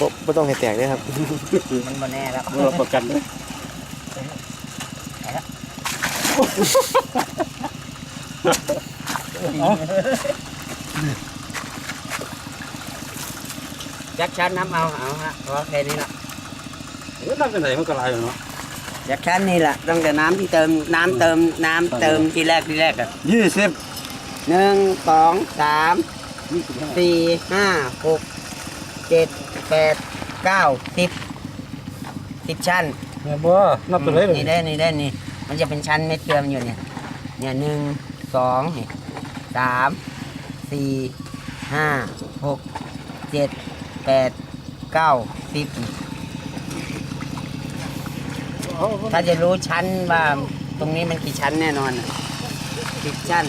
บ่บ่ต้องให้แตกเลยครับ มันมาแน่แล้วเราประกันเลยยักษ์ชั้นน้ำเอาเอาฮะพอแค่นี้ละเอ้ยนั่งกันไหนมันก็ลายอยู่เนาะยักษ์ชั้นนี่แหละตั้งแต่น้ำที่เติมน้ำเติมน้ำเติมทีแรกทีแรกอะยี่สิบหนึ่งสองสามยี่สิบห้าสี่ห้าหก เจ็ดแปดเก้าสิบสิบชั้นเนี่ยบ่นับตัวเลยเลยนี่ได้นี่ได้นี่ มันจะเป็นชั้นเม็ดเกลือมันอยู่เนี่ยเนี่ยหนึ่งสองนี่สามสี่ห้าหกเจ็ดแปดเก้าสิบถ้าจะรู้ชั้นว่าตรงนี้มันกี่ชั้นแน่นอนสิบชั้น